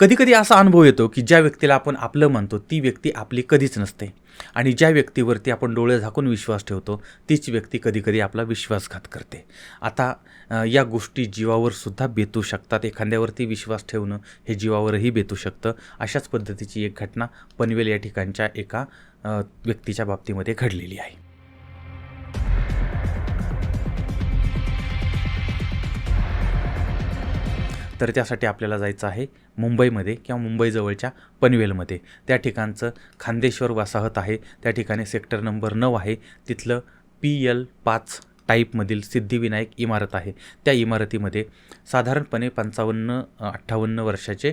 कधीकधी असा अनुभव येतो की ज्या व्यक्तीला आपण आपलं म्हणतो ती व्यक्ती आपली कधीच नसते. आणि ज्या व्यक्तीवरती आपण डोळे झाकून विश्वास ठेवतो तीच व्यक्ती कधीकधी आपला विश्वासघात करते. आता या गोष्टी जीवावर सुद्धा बेतू शकतात. एखाद्यावरती विश्वास ठेवणं हे जीवावरही बेतू शकतं. अशाच पद्धतीची एक घटना पनवेल या ठिकाणच्या एका व्यक्तीच्या बाबतीमध्ये घडलेली आहे. तर त्यासाठी आपल्याला जायचं आहे मुंबईमध्ये किंवा मुंबईजवळच्या पनवेलमध्ये. त्या ठिकाणचं खांदेश्वर वसाहत आहे. त्या ठिकाणी सेक्टर नंबर नऊ आहे. तिथलं पी एल पाच टाईपमधील सिद्धिविनायक इमारत आहे. त्या इमारतीमध्ये साधारणपणे पंचावन्न अठ्ठावन्न वर्षाचे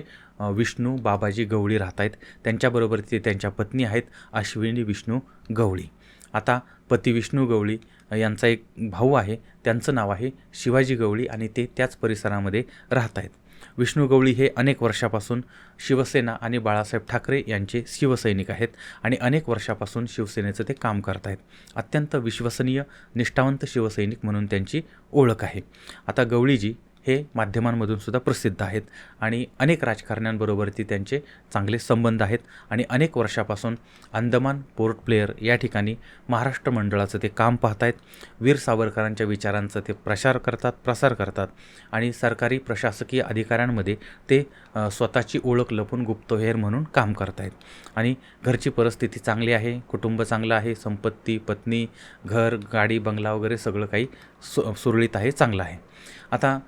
विष्णू बाबाजी गवळी राहत आहेत त्यांच्याबरोबर ते त्यांच्या पत्नी आहेत अश्विनी विष्णू गवळी. आता पती विष्णू गवळी यांचा एक भाऊ आहे. त्यांचं नाव आहे शिवाजी गवळी आणि ते त्याच परिसरामध्ये राहत आहेत विष्णू गवळी हे अनेक वर्षापासून शिवसेना आणि बाळासाहेब ठाकरे यांचे शिवसैनिक आहेत आणि अनेक वर्षापासून शिवसेनेचं ते काम करत आहेत. अत्यंत विश्वसनीय निष्ठावंत शिवसैनिक म्हणून त्यांची ओळख आहे. आता गवळीजी हे माध्यमांमधून सुद्धा प्रसिद्ध आहेत आणि अनेक राजकारण्यांबरोबरती त्यांचे चांगले संबंध आहेत आणि अनेक वर्षापासून अंदमान पोर्ट प्लेअर या ठिकाणी महाराष्ट्र मंडळाचं ते काम पाहत आहेत वीर सावरकरांच्या विचारांचं ते प्रसार करतात प्रसार करतात आणि सरकारी प्रशासकीय अधिकाऱ्यांमध्ये ते स्वतःची ओळख लपून गुप्तहेर म्हणून काम करत आहेत आणि घरची परिस्थिती चांगली आहे कुटुंब चांगलं आहे संपत्ती पत्नी घर गाडी बंगला वगैरे सगळं काही सु सुरळीत आहे चांगलं आहे. आता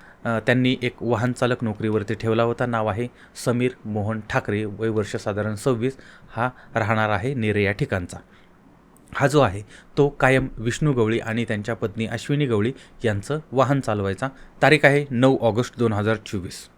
त्यांनी एक वाहनचालक नोकरीवरती ठेवला होता. नाव आहे समीर मोहन ठाकरे. वय वर्ष साधारण सव्वीस. हा राहणार आहे नेरे या ठिकाणचा. हा जो आहे तो कायम विष्णू गवळी आणि त्यांच्या पत्नी अश्विनी गवळी यांचं वाहन चालवायचा. तारीख आहे नऊ ऑगस्ट दोन हजार चोवीस.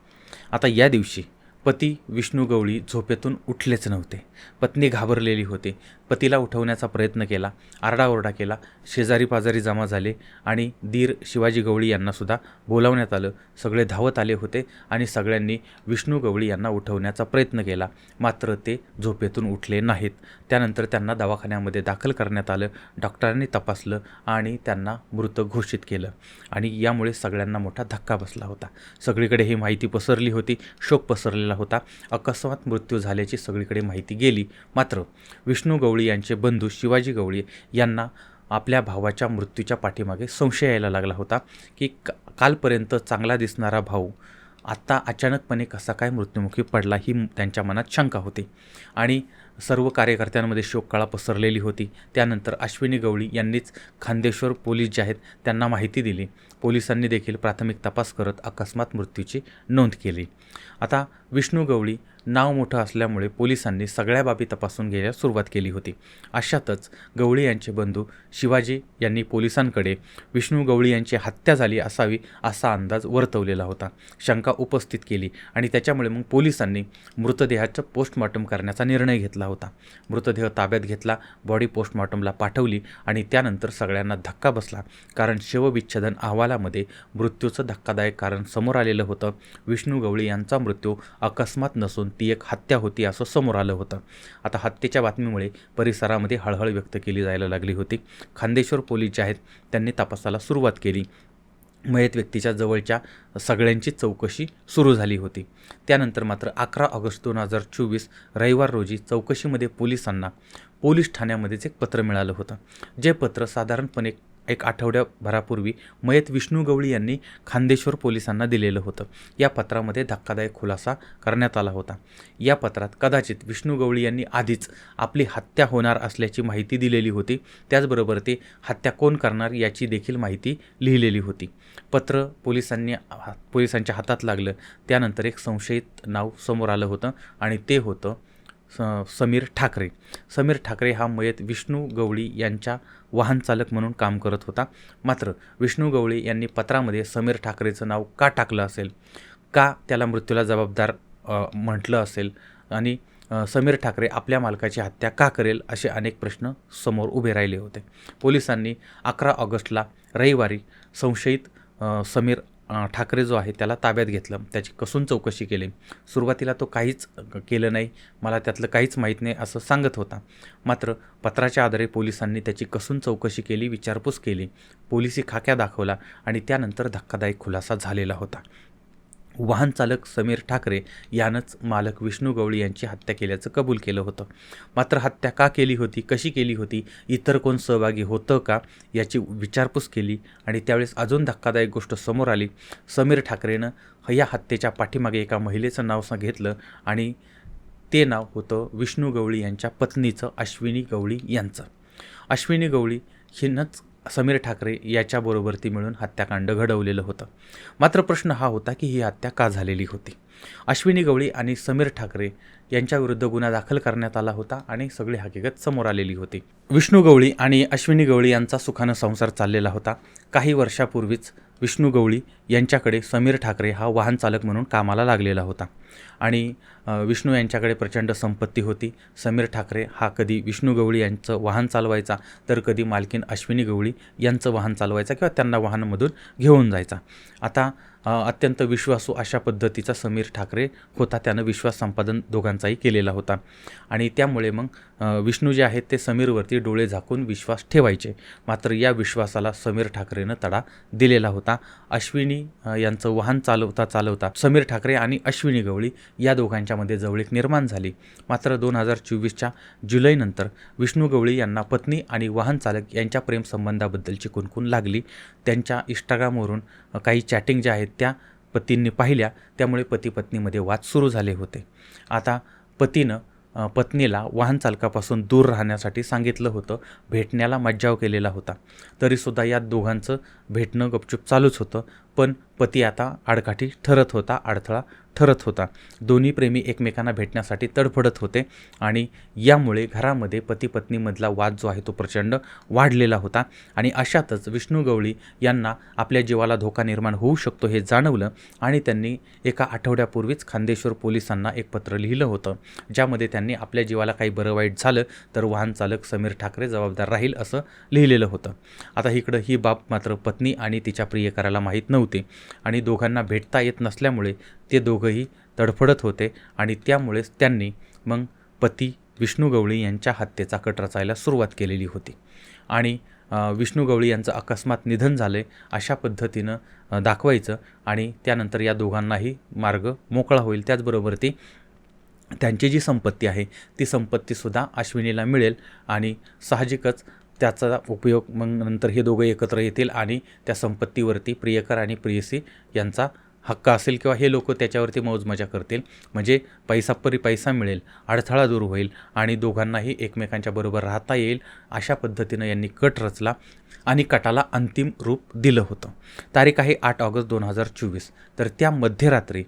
आता या दिवशी पती विष्णू गवळी झोपेतून उठलेच नव्हते. पत्नी घाबरलेली होती. पतीला उठवण्याचा प्रयत्न केला आरडाओरडा केला शेजारी पाजारी जमा झाले आणि दीर शिवाजी गवळी यांनासुद्धा बोलावण्यात आलं. सगळे धावत आले होते आणि सगळ्यांनी विष्णू गवळी यांना उठवण्याचा प्रयत्न केला. मात्र ते झोपेतून उठले नाहीत. त्यानंतर त्यांना दवाखान्यामध्ये दाखल करण्यात आलं डॉक्टरांनी तपासलं आणि त्यांना मृत घोषित केलं आणि यामुळे सगळ्यांना मोठा धक्का बसला होता. सगळीकडे ही माहिती पसरली होती. शोक पसरलेला होता. अकस्मात मृत्यू झाल्याची सगळीकडे माहिती गेली. मात्र विष्णू गवळी यांचे बंधू शिवाजी गवळी यांना आपल्या भावाच्या मृत्यूच्या पाठीमागे संशय यायला लागला होता की का कालपर्यंत चांगला दिसणारा भाऊ आत्ता अचानकपणे कसा काय मृत्युमुखी पडला ही त्यांच्या मनात शंका होती. आणि सर्व कार्यकर्त्यांमध्ये शोककळा पसरलेली होती. त्यानंतर अश्विनी गवळी यांनीच खांदेश्वर पोलीस जे आहेत त्यांना माहिती दिली. पोलिसांनी देखील प्राथमिक तपास करत अकस्मात मृत्यूची नोंद केली. आता विष्णू गवळी नाव मोठं असल्यामुळे पोलिसांनी सगळ्या बाबी तपासून घ्यायला सुरुवात केली होती. अशातच गवळी यांचे बंधू शिवाजी यांनी पोलिसांकडे विष्णू गवळी यांची हत्या झाली असावी असा अंदाज वर्तवलेला होता. शंका उपस्थित केली आणि त्याच्यामुळे मग पोलिसांनी मृतदेहाचं पोस्टमॉर्टम करण्याचा निर्णय घेतला. होता. मृतदेह ताब्यात घेतला बॉडी पोस्टमॉर्टमला पाठवली आणि त्यानंतर सगळ्यांना धक्का बसला. कारण शवविच्छेदन अहवालामध्ये मृत्यूचं धक्कादायक कारण समोर आलेलं होतं. विष्णू गवळी यांचा मृत्यू अकस्मात नसून ती एक हत्या होती असं समोर आलं होतं. आता हत्येच्या बातमीमुळे परिसरामध्ये हळहळ व्यक्त केली जायला लागली होती. खांदेश्वर पोलीस जे आहेत त्यांनी तपासाला सुरुवात केली. मयत व्यक्तीच्या जवळच्या सगळ्यांची चौकशी सुरू झाली होती. त्यानंतर मात्र अकरा ऑगस्ट दोन हजार चोवीस रविवार रोजी चौकशीमध्ये पोलिसांना पोलीस ठाण्यामध्येच एक पत्र मिळालं होतं. जे पत्र साधारणपणे एक आठवड्याभरापूर्वी मयत विष्णू गवळी यांनी खांदेश्वर पोलिसांना दिलेलं होतं. या पत्रामध्ये धक्कादायक खुलासा करण्यात आला होता. या पत्रात कदाचित विष्णू गवळी यांनी आधीच आपली हत्या होणार असल्याची माहिती दिलेली होती. त्याचबरोबर ते हत्या कोण करणार याची देखील माहिती लिहिलेली होती. पत्र पोलिसांनी पोलिसांच्या हातात लागलं. त्यानंतर एक संशयित नाव समोर आलं होतं आणि ते होतं स समीर ठाकरे. समीर ठाकरे हा मयत विष्णू गवळी यांच्या वाहन चालक म्हणून काम करत होता. मात्र विष्णू गवळी यांनी पत्रामध्ये समीर ठाकरेचं नाव का टाकलं असेल? का त्याला मृत्यूला जबाबदार म्हटलं असेल? आणि समीर ठाकरे आपल्या मालकाची हत्या का करेल असे अनेक प्रश्न समोर उभे राहिले होते. पोलिसांनी अकरा ऑगस्टला रविवारी संशयित समीर ठाकरे जो आहे त्याला ताब्यात घेतलं. त्याची कसून चौकशी केली. सुरुवातीला तो काहीच केलं नाही. मला त्यातलं काहीच माहीत नाही असं सांगत होता. मात्र पत्राच्या आधारे पोलिसांनी त्याची कसून चौकशी केली विचारपूस केली. पोलिसी खाक्या दाखवला आणि त्यानंतर धक्कादायक खुलासा झालेला होता. वाहनचालक समीर ठाकरे यानंच मालक विष्णू गवळी यांची हत्या केल्याचं कबूल केलं होतं. मात्र हत्या का केली होती कशी केली होती इतर कोण सहभागी होतं का याची विचारपूस केली आणि त्यावेळेस अजून धक्कादायक गोष्ट समोर आली. समीर ठाकरेनं या हत्येच्या पाठीमागे एका महिलेचं नाव घेतलं आणि ते नाव होतं विष्णू गवळी यांच्या पत्नीचं अश्विनी गवळी यांचं. अश्विनी गवळी हिनंच समीर ठाकरे याच्याबरोबर ती मिळून हत्याकांड घडवलेलं होतं. मात्र प्रश्न हा होता की ही हत्या का झालेली होती? अश्विनी गवळी आणि समीर ठाकरे यांच्याविरुद्ध गुन्हा दाखल करण्यात आला होता आणि सगळी हकीकत समोर आलेली होती. विष्णू गवळी आणि अश्विनी गवळी यांचा सुखानं संसार चाललेला होता. काही वर्षापूर्वीच विष्णू गवळी यांच्याकडे समीर ठाकरे हा वाहन चालक म्हणून कामाला लागलेला होता. आणि विष्णू यांच्याकडे प्रचंड संपत्ती होती. समीर ठाकरे हा कधी विष्णू गवळी यांचं वाहन चालवायचा तर कधी मालकीन अश्विनी गवळी यांचं वाहन चालवायचा किंवा त्यांना वाहनामधून घेऊन जायचा. आता अत्यंत विश्वासू अशा पद्धतीचा समीर ठाकरे होता त्यानं विश्वास संपादन दोघांचाही केलेला होता. आणि त्यामुळे मग विष्णू जे आहेत ते समीरवरती डोळे झाकून विश्वास ठेवायचे. मात्र या विश्वासाला समीर ठाकरेनं तडा दिलेला होता. अश्विनी यांचं वाहन चालवता चालवता समीर ठाकरे आणि अश्विनी गवळी या दोघांच्यामध्ये जवळीक निर्माण झाली. मात्र दोन हजार चोवीसच्या जुलैनंतर विष्णू गवळी यांना पत्नी आणि वाहन चालक यांच्या प्रेमसंबंधाबद्दलची कुणकुण लागली. त्यांच्या इंस्टाग्रामवरून काही चॅटिंग ज्या आहेत त्या पतींनी पाहिल्या. त्यामुळे पती पत्नीमध्ये वाद सुरू झाले होते. आता पतीनं पत्नीला वाहन चालकापासून दूर राहण्यासाठी सांगितलं होतं. भेटण्याला मज्जाव केलेला होता. तरीसुद्धा या दोघांचं भेटणं गपचूप चालूच होतं. पण पती आता आडकाठी ठरत होता. अडथळा ठरत होता. दोन्ही प्रेमी एकमेकांना भेटण्यासाठी तडफडत होते आणि यामुळे घरामध्ये पती पत्नीमधला वाद जो आहे तो प्रचंड वाढलेला होता आणि अशातच विष्णू गवळी यांना आपल्या जीवाला धोका निर्माण होऊ शकतो हे जाणवलं आणि त्यांनी एका आठवड्यापूर्वीच खांदेश्वर पोलिसांना एक पत्र लिहिलं होतं ज्यामध्ये त्यांनी आपल्या जीवाला काही बरं वाईट झालं तर वाहन चालक समीर ठाकरे जबाबदार राहील असं लिहिलेलं होतं. आता इकडं ही बाब मात्र पत्नी आणि तिच्या प्रियकराला माहीत नव्हती आणि दोघांना भेटता येत नसल्यामुळे ते दोघंही तडफडत होते आणि त्यामुळेच त्यांनी मग पती विष्णू गवळी यांच्या हत्येचा कट रचायला सुरुवात केलेली होती. आणि विष्णू गवळी यांचं अकस्मात निधन झाले अशा पद्धतीनं दाखवायचं आणि त्यानंतर या दोघांनाही मार्ग मोकळा होईल. त्याचबरोबर ती त्यांची जी संपत्ती आहे ती संपत्तीसुद्धा अश्विनीला मिळेल आणि साहजिकच त्याचा उपयोग मग नंतर हे दोघं एकत्र येतील आणि त्या संपत्तीवरती प्रियकर आणि प्रियसी यांचा हक्क असेल किंवा हे लोक त्याच्यावरती मौजमजा करतील. म्हणजे पैसा परी पैसा मिळेल अडथळा दूर होईल आणि दोघांनाही एकमेकांच्या बरोबर राहता येईल अशा पद्धतीनं यांनी कट रचला आणि कटाला अंतिम रूप दिलं होतं. तारीख आहे आठ ऑगस्ट दोन हजार चोवीस. तर त्या मध्यरात्री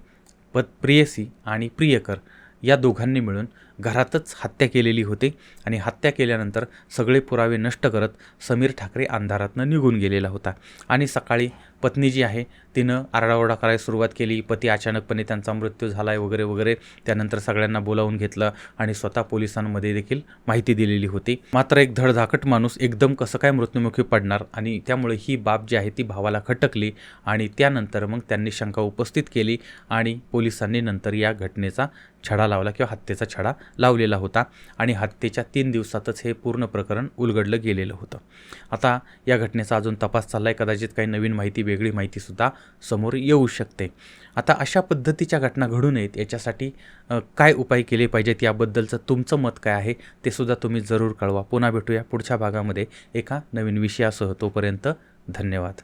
पत प्रियसी आणि प्रियकर या दोघांनी मिळून घरातच हत्या केलेली होती आणि हत्या केल्यानंतर सगळे पुरावे नष्ट करत समीर ठाकरे अंधारातनं निघून गेलेला होता. आणि सकाळी पत्नी जी आहे तिनं आरडाओरडा करायला सुरुवात केली. पती अचानकपणे त्यांचा मृत्यू झाला आहे वगैरे वगैरे. त्यानंतर सगळ्यांना बोलावून घेतलं आणि स्वतः पोलिसांमध्ये देखील माहिती दिलेली होती. मात्र एक धडधाकट माणूस एकदम कसं काय मृत्युमुखी पडणार आणि त्यामुळे ही बाब जी आहे ती भावाला खटकली आणि त्यानंतर मग त्यांनी शंका उपस्थित केली आणि पोलिसांनी नंतर या घटनेचा छडा लावला किंवा हत्येचा छडा लावलेला होता आणि हत्येच्या तीन दिवसातच हे पूर्ण प्रकरण उलगडलं गेलेलं होतं. आता या घटनेचा अजून तपास चालला आहे कदाचित काही नवीन माहिती वेगळी माहितीसुद्धा समोर येऊ शकते. आता अशा पद्धतीच्या घटना घडू नयेत याच्यासाठी काय उपाय केले पाहिजेत? याबद्दलचं तुमचं मत काय आहे? ते सुद्धा तुम्ही जरूर कळवा. पुन्हा भेटूया पुढच्या भागामध्ये एका नवीन विषयासह. तोपर्यंत धन्यवाद.